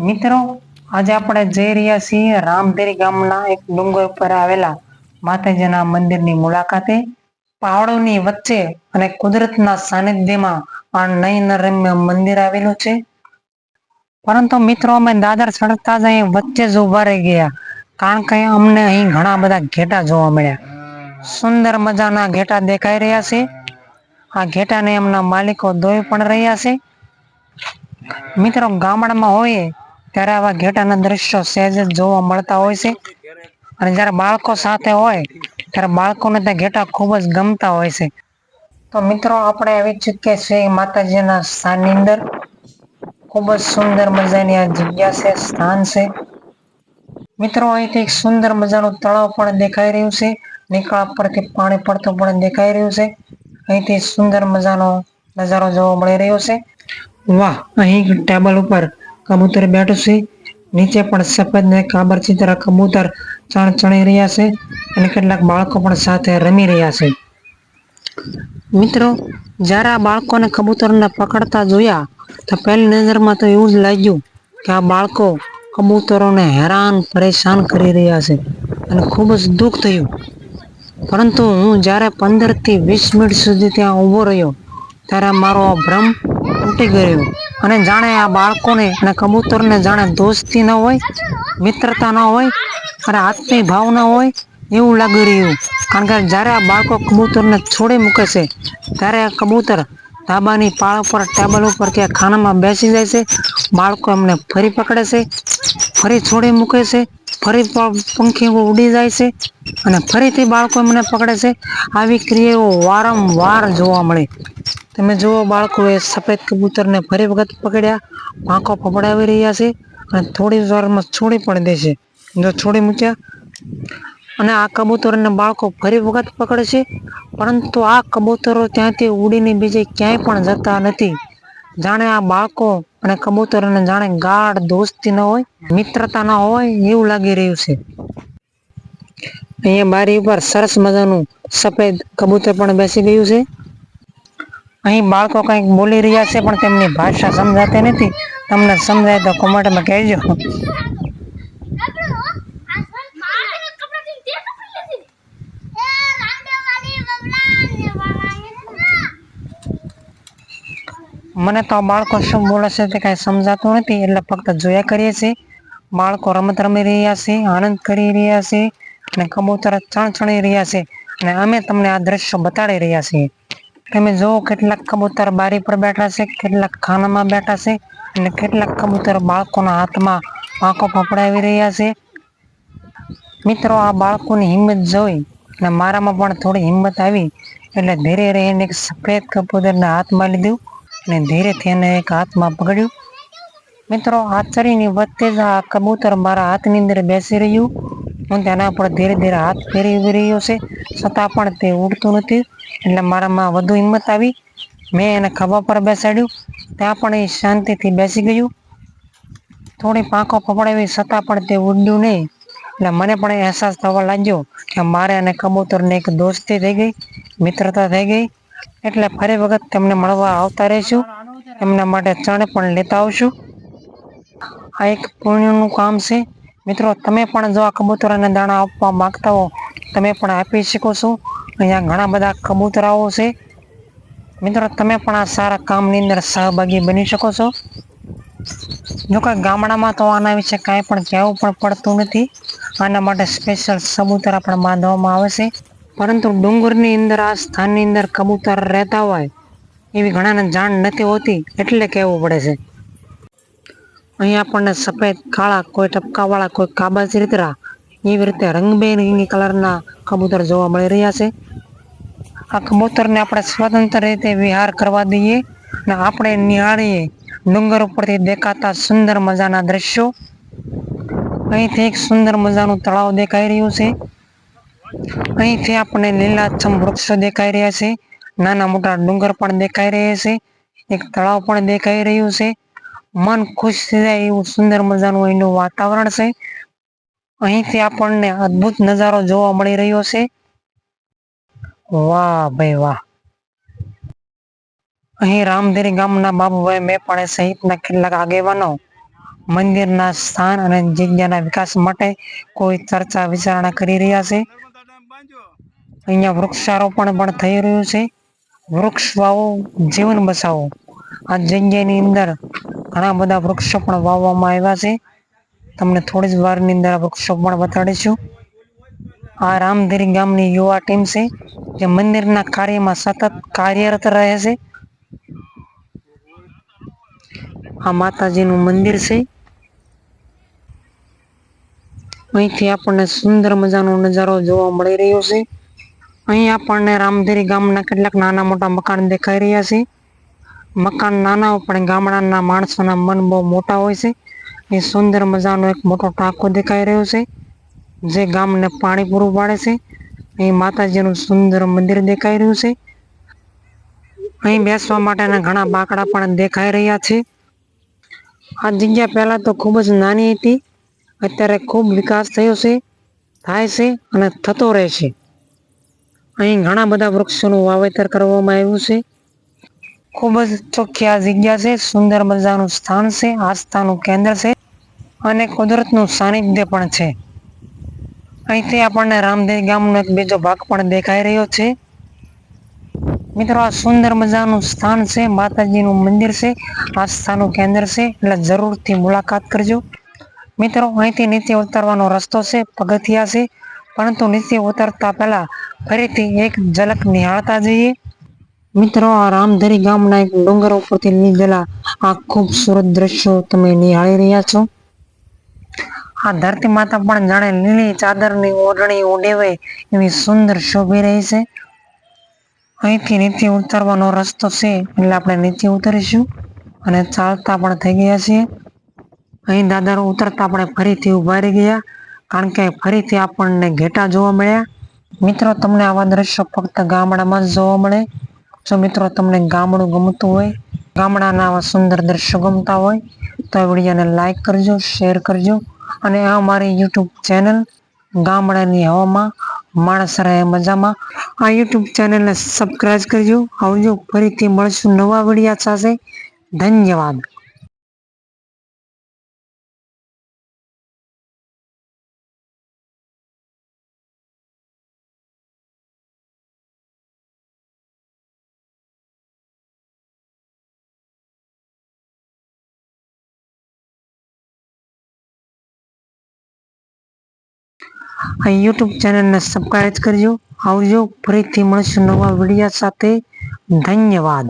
મિત્રો, આજે આપણે જઈ રહ્યા છીએ રામદેરી ગામના એક ડુંગર પર આવેલા માતાજીના મંદિરની મુલાકાતે. પહાડોની વચ્ચે અને કુદરતના સાનિધ્યમાં આ નયનરમ્ય મંદિર આવેલું છે. પરંતુ મિત્રો, અમે દાદર ચડતા જ અહીં વચ્ચે જ ઊભા રહી ગયા. કારણ કે અમને અહીં ઘણા બધા ઘેટા જોવા મળ્યા. સુંદર મજાના ઘેટા દેખાઈ રહ્યા છે. આ ઘેટાને એમના માલિકો દોઈ પણ રહ્યા છે. મિત્રો, ગામડામાં હોઈએ ત્યારે આવા ઘેટાના દ્રશ્યો સહેજ જ જોવા મળતા હોય છે. અને જ્યારે બાળકો સાથે હોય, ત્યારે બાળકોને ત્યાં ઘેટા ખૂબ જ ગમતા હોય છે. તો મિત્રો, આપણે આવી ચૂક્યા છીએ માતાજીના સ્થાનની અંદર. ખૂબ જ સુંદર મજાની આ જગ્યા છે, સ્થાન છે. મિત્રો, અહીંથી એક સુંદર મજાનું તળાવ પણ દેખાઈ રહ્યું છે. નીકળા પરથી પાણી પડતું પણ દેખાઈ રહ્યું છે. અહીંથી સુંદર મજાનો નજારો જોવા મળી રહ્યો છે. વાહ, અહીં ટેબલ ઉપર કબૂતર બેઠું છે. નીચે પણ સફેદ ને કાબર ચિત્ર કબૂતર ચણ ચણી રહ્યા છે અને કેટલાક બાળકો પણ સાથે રમી રહ્યા છે. મિત્રો, જ્યારે આ બાળકોને કબૂતરને પકડતા જોયા, તો પહેલી નજરમાં તો એવું જ લાગ્યું કે આ બાળકો કબૂતરોને હેરાન, પરેશાન કરી રહ્યા છે અને ખૂબ જ દુઃખ થયું. પરંતુ હું જ્યારે પંદરથી વીસ મિનિટ સુધી ત્યાં ઊભો રહ્યો, ત્યારે મારો આ ભ્રમ તૂટી ગયો. અને જાણે આ બાળકોને અને કબૂતરને જાણે દોસ્તી ન હોય, મિત્રતા ન હોય, અને આત્મીય ભાવ ન હોય, એવું લાગી રહ્યું. કારણ કે જ્યારે આ બાળકો કબૂતરને છોડી મૂકે છે, ત્યારે આ કબૂતર ધાબાની પાળ ઉપર, ટેબલ ઉપર કે ખાનામાં બેસી જાય છે. બાળકો એમને ફરી પકડે છે, ફરી છોડી મૂકે છે ફરી પંખીઓ પંખી ઉડી જાય છે અને ફરીથી બાળકો મને પકડે છે. આવી ક્રિયાઓ વારંવાર જોવા મળે. તમે જુઓ, બાળકોએ સફેદ કબૂતરને ફરી વખત પકડ્યા. પાંખો ફફડાવી રહ્યા છે અને થોડી વારમાં છોડી પણ દે છે. જો છોડી મૂક્યા અને આ કબૂતરોને બાળકો ફરી વખત પકડે છે, પરંતુ આ કબૂતરો ત્યાંથી ઉડીને બીજે ક્યાંય પણ જતા નથી. જાણે આ બાળકો અને કબૂતરોને જાણે ગાઢ દોસ્તી ન હોય, મિત્રતા ન હોય, એવું લાગી રહ્યું છે. અહીંયા બારી ઉપર સરસ મજાનું સફેદ કબૂતર પણ બેસી ગયું છે. અહીં બાળકો કંઈક બોલી રહ્યા છે, પણ તેમની ભાષા સમજાતી નથી. તમને સમજાય તો કોમેન્ટમાં કહેજો. મને તો આ બાળકો શું બોલે છે તે કાંઈ સમજાતું નથી, એટલે ફક્ત જોયા કરીએ છીએ. બાળકો રમત રમી રહ્યા છે, આનંદ કરી રહ્યા છે, અને કબૂતર ચણચણી રહ્યા છે, અને અમે તમને આ દ્રશ્યો બતાડી રહ્યા છીએ. તમે જુઓ કેટલાક કબૂતર બારી પર બેઠા છે, કેટલાક ખાનામાં બેઠા છે, અને કેટલાક કબૂતર બાળકોના હાથમાં પાંખો ફફડાવી રહ્યા છે. મિત્રો, આ બાળકોની હિંમત જોઈ, અને મારામાં પણ થોડી હિંમત આવી, એટલે ધીરે રહીને એક સફેદ કબૂતરને હાથમાં લીધું. અને ધીરેથી એને એક હાથમાં પકડ્યું. મિત્રો આશ્ચર્યની વચ્ચે જ આ કબૂતર મારા હાથની અંદર બેસી રહ્યું. હું તેના પર ધીરે ધીરે હાથ ફેરવી રહ્યો છે. છતાં પણ તે ઉડતું નથી. એટલે મારામાં વધુ હિંમત આવી. મેં એને ખભા પર બેસાડ્યું. ત્યાં પણ એ શાંતિથી બેસી ગયું. થોડી પાંખો પપડાવી છતાં પણ તે ઉડ્યું નહીં. એટલે મને પણ અહેસાસ થવા લાગ્યો કે મારે અને કબૂતરને એક દોસ્તી થઈ ગઈ, મિત્રતા થઈ ગઈ. એટલે ફરી વખત તેમને મળવા આવતા રહીશું એમના માટે ચણ પણ લેતા આવશું આ એક પુણ્યનું કામ છે. મિત્રો, તમે પણ જો આ કબૂતરાને દાણા આપવા માગતા હો, તમે પણ આપી શકો છો. અહીંયા ઘણા બધા કબૂતરાઓ છે. મિત્રો, તમે પણ આ સારા કામની અંદર સહભાગી બની શકો છો. જો કે ગામડામાં તો આના વિશે કાંઈ પણ કહેવું પણ પડતું નથી. આના માટે સ્પેશિયલ સબૂતરા પણ બાંધવામાં આવે છે. પરંતુ ડુંગરની અંદર આ સ્થાનની અંદર કબૂતર રહેતા હોય એવી ઘણાને જાણ નથી હોતી એટલે કહેવું પડે છે. અહીં આપણને સફેદ, કાળા કોઈ ટપકાવાળા, કોઈ કાબા રીતરા એવી રીતે રંગબેરંગી કલરના કબૂતર જોવા મળી રહ્યા છે. આ કબૂતરને આપણે સ્વતંત્ર રીતે વિહાર કરવા દઈએ અને આપણે નિહાળીએ ડુંગર ઉપરથી દેખાતા સુંદર મજાના દ્રશ્યો. અહીંથી એક સુંદર મજાનું તળાવ દેખાઈ રહ્યું છે. અહીંથી આપણને લીલાછમ વૃક્ષો દેખાઈ રહ્યા છે. નાના મોટા ડુંગર પણ દેખાઈ રહ્યા છે. એક તળાવ પણ દેખાઈ રહ્યું છે. મન ખુશ થઈ જાય એવું સુંદર મજાનું અહીંનું વાતાવરણ છે. અહીંથી આપણને અદ્ભુત નજારો જોવા મળી રહ્યો છે. વાહ ભાઈ વાહ. અહીં રામધેરી ગામના બાબુભાઈ મેપાણે સહિતના કેટલાક આગેવાનો મંદિરના સ્થાન અને જગ્યાના વિકાસ માટે કોઈ ચર્ચા વિચારણા કરી રહ્યા છે. અહીંયા વૃક્ષારોપણ પણ થઈ રહ્યું છે. વૃક્ષ વાવો જીવન બચાવો આ જગ્યાની અંદર ઘણા બધા વૃક્ષો પણ વાવવામાં આવ્યા છે. તમને થોડી જ વારની અંદર આ વૃક્ષો પણ બતાડીશું. આ રામધીરી ગામની યુવા ટીમ છે, જે મંદિરના કાર્યમાં સતત કાર્યરત રહે છે. આ માતાજીનું મંદિર છે. અહીંથી આપણને સુંદર મજાનો નજારો જોવા મળી રહ્યો છે. અહીં આપણને રામધેરી ગામના કેટલાક નાના મોટા મકાન દેખાઈ રહ્યા છે. મકાન નાના પણ ગામડાના માણસોના મન બહુ મોટા હોય છે. એ સુંદર મજાનો એક મોટો ટાંકો દેખાઈ રહ્યો છે, જે ગામને પાણી પૂરું પાડે છે. અહીં માતાજીનું સુંદર મંદિર દેખાઈ રહ્યું છે. અહીં બેસવા માટેના ઘણા બાકડા પણ દેખાઈ રહ્યા છે. આ જગ્યા પહેલા તો ખૂબ જ નાની હતી. અત્યારે ખૂબ વિકાસ થયો છે, થાય છે અને થતો રહેશે અહીં ઘણા બધા વૃક્ષોનું વાવેતર કરવામાં આવ્યું છે. ખૂબ જ ચોખ્ખી આ જગ્યા છે. સુંદર મજાનું સ્થાન છે. આસ્થાનું કેન્દ્ર છે. અને કુદરતનું સાનિધ્ય પણ છે. અહીંથી આપણને રામદેવ ગામનો એક બીજો ભાગ પણ દેખાઈ રહ્યો છે. મિત્રો, આ સુંદર મજાનું સ્થાન છે. માતાજીનું મંદિર છે. આસ્થાનું કેન્દ્ર છે. એટલે જરૂરથી મુલાકાત કરજો. મિત્રો, અહીંથી નીચે ઉતરવાનો રસ્તો છે. પગથિયા છે. પરંતુ નીચે ઉતરતા પહેલા ફરીથી એક ઝલક નિહાળતા જઈએ. મિત્રો, આ રામધરી ગામના એક ડુંગર ઉપરથી લીધેલા આ ખૂબસૂરત દ્રશ્યો તમે નિહાળી રહ્યા છો. આ ધરતી માતા પણ જાણે લીલી ચાદરની ઓઢણી ઓઢી એવી સુંદર શોભી રહી છે. અહીંથી નીચે ઉતરવાનો રસ્તો છે એટલે આપણે નીચે ઉતરીશું અને ચાલતા પણ થઈ ગયા છીએ. અહીં દાદર ઉતરતા આપણે ફરીથી ઊભા રહી ગયા કારણ કે ફરીથી આપણને ઘેટા જોવા મળ્યા. મિત્રો, તમને આવા દ્રશ્યો ફક્ત ગામડામાં જોવા મળે. જો મિત્રો, તમને ગામડું ગમતું હોય, ગામડાના આવા સુંદર દ્રશ્યો ગમતા હોય, તો આ વિડીયોને લાઇક કરજો, શેર કરજો. અને આ મારી યુટ્યુબ ચેનલ ગામડાની હવામાં માણસ રહે મજામાં. આ યુટ્યુબ ચેનલને સબસ્ક્રાઈબ કરજો. આવજો. ફરીથી મળશું નવા વિડીયા સાથે. ધન્યવાદ. આ યુટ્યુબ ચેનલને સબસ્ક્રાઈબ કરજો. આવજો. ફરીથી મળશું નવા વિડીયા સાથે. ધન્યવાદ.